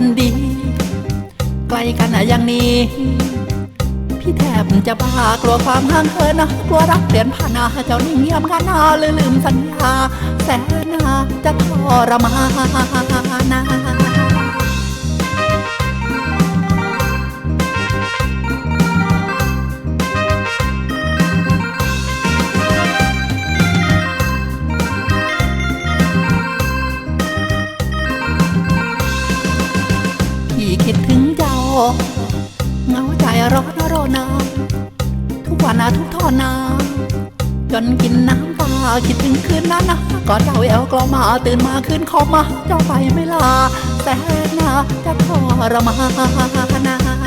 คนดี ไกลกันอะย่างนี้ พี่แทบจะบ้ากลัวความห่างเหินนะกลัวรักเปลี่ยนผ่านนาเจ้านิ่งเงียบกันนาลืมลืมสัญญาแสนนาจะทรมาน เงาใจร้อนรอนาวทุกวันนะทุกท่อนนาจนกินน้ำตาคิดถึงคืนนั้นนะกอดเจ้าแอลกลอมาตื่นมาคืนคอมา เจ้าไปไม่ลา แต่นาจะทรมาน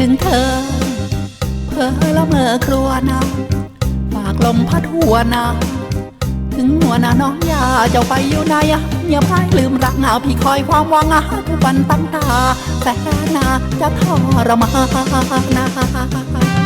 ถึงเธอ เพ้อละเมอครัวนะฝากลมพัดหัวนะ ถึงหัวนะน้องยาเจ้าไปอยู่ไหนอะเงียบหายลืมรักเหงาพี่คอยความหวังอะทุกวันตั้งตา แต่นาจะทรมาน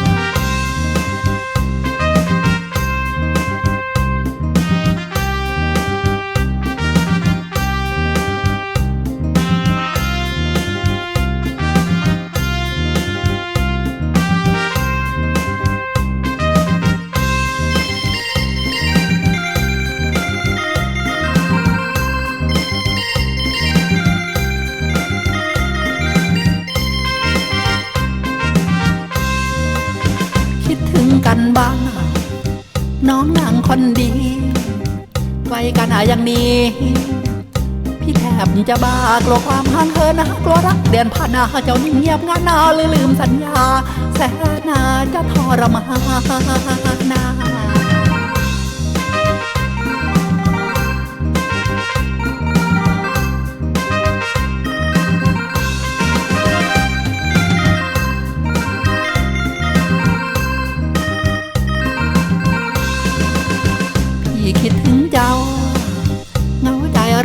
บ้างน้องนางคนดีไกลกันอะอย่างนี้ พี่แทบจะบ้ากลัวความห่างเหินนะกลัวรักเดือนผ่านนาเจ้านิ่งเงียบงานนาลือลืมสัญญา แสนนาจะทรมานนา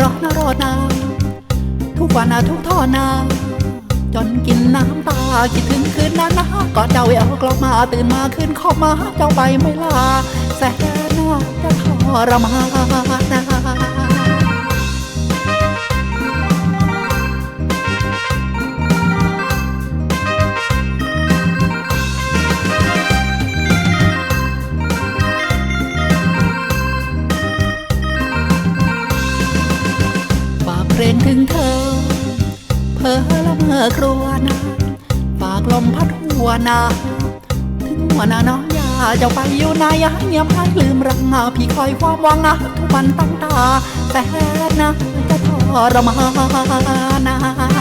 รอนรอนาทุกวันนะทุกท่อนาจนกินน้ำตาคิดถึงคืนนั้นนะกอดเจ้าเอากลับมาตื่นมาขึ้นขอบมาเจ้าไปไม่ลาแสนน่าจะทรมาน เพลงถึงเธอ เพ้อละเมอครัวนาฝากลมพัดหัวนา ถึงหัวนาน้องยาจะไปอยู่ไหนเงียบหายลืมรังอาพี่คอยความหวังอะทุกวันตั้งตา แต่นะจะทรมานนา